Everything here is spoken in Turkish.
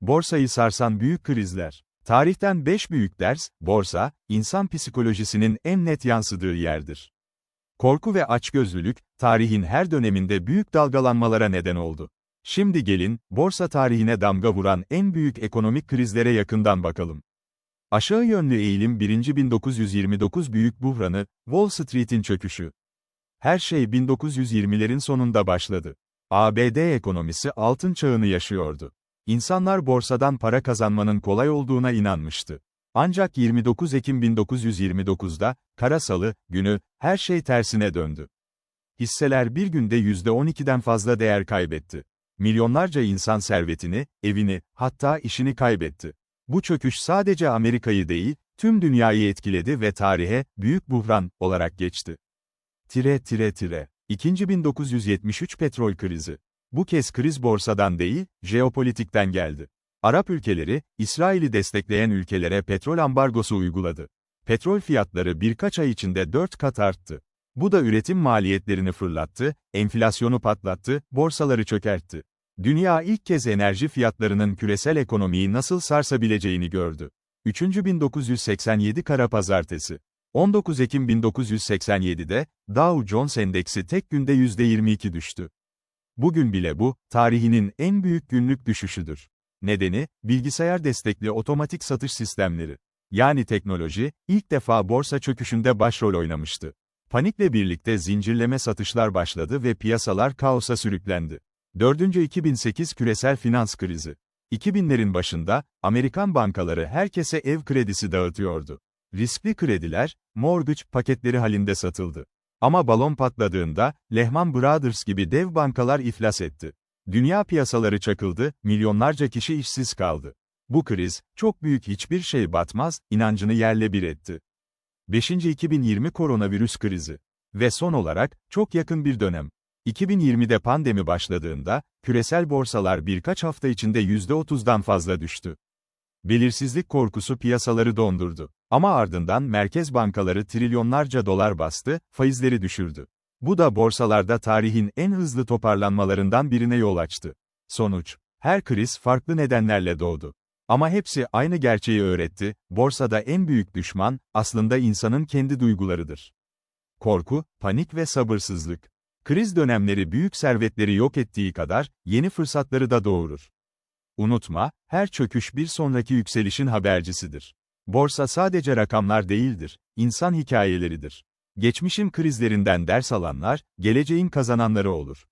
Borsayı sarsan büyük krizler. Tarihten 5 büyük ders, borsa, insan psikolojisinin en net yansıdığı yerdir. Korku ve açgözlülük, tarihin her döneminde büyük dalgalanmalara neden oldu. Şimdi gelin, borsa tarihine damga vuran en büyük ekonomik krizlere yakından bakalım. Aşağı yönlü eğilim 1. 1929 büyük buhranı, Wall Street'in çöküşü. Her şey 1920'lerin sonunda başladı. ABD ekonomisi altın çağını yaşıyordu. İnsanlar borsadan para kazanmanın kolay olduğuna inanmıştı. Ancak 29 Ekim 1929'da, Kara Salı, günü, her şey tersine döndü. Hisseler bir günde %12'den fazla değer kaybetti. Milyonlarca insan servetini, evini, hatta işini kaybetti. Bu çöküş sadece Amerika'yı değil, tüm dünyayı etkiledi ve tarihe, büyük buhran, olarak geçti. Tire tire tire. 2. 1973 petrol krizi. Bu kez kriz borsadan değil, jeopolitikten geldi. Arap ülkeleri, İsrail'i destekleyen ülkelere petrol ambargosu uyguladı. Petrol fiyatları birkaç ay içinde 4 kat arttı. Bu da üretim maliyetlerini fırlattı, enflasyonu patlattı, borsaları çökertti. Dünya ilk kez enerji fiyatlarının küresel ekonomiyi nasıl sarsabileceğini gördü. 3. 1987 Kara Pazartesi 19 Ekim 1987'de, Dow Jones Endeksi tek günde %22 düştü. Bugün bile bu, tarihinin en büyük günlük düşüşüdür. Nedeni, bilgisayar destekli otomatik satış sistemleri. Yani teknoloji, ilk defa borsa çöküşünde başrol oynamıştı. Panikle birlikte zincirleme satışlar başladı ve piyasalar kaosa sürüklendi. 4. 2008 küresel finans krizi. 2000'lerin başında, Amerikan bankaları herkese ev kredisi dağıtıyordu. Riskli krediler, mortgage paketleri halinde satıldı. Ama balon patladığında, Lehman Brothers gibi dev bankalar iflas etti. Dünya piyasaları çakıldı, milyonlarca kişi işsiz kaldı. Bu kriz, çok büyük hiçbir şey batmaz, inancını yerle bir etti. 5. 2020 koronavirüs krizi. Ve son olarak, çok yakın bir dönem. 2020'de pandemi başladığında, küresel borsalar birkaç hafta içinde %30'dan fazla düştü. Belirsizlik korkusu piyasaları dondurdu. Ama ardından merkez bankaları trilyonlarca dolar bastı, faizleri düşürdü. Bu da borsalarda tarihin en hızlı toparlanmalarından birine yol açtı. Sonuç, her kriz farklı nedenlerle doğdu. Ama hepsi aynı gerçeği öğretti, borsada en büyük düşman, aslında insanın kendi duygularıdır. Korku, panik ve sabırsızlık. Kriz dönemleri büyük servetleri yok ettiği kadar, yeni fırsatları da doğurur. Unutma, her çöküş bir sonraki yükselişin habercisidir. Borsa sadece rakamlar değildir, insan hikayeleridir. Geçmişin krizlerinden ders alanlar, geleceğin kazananları olur.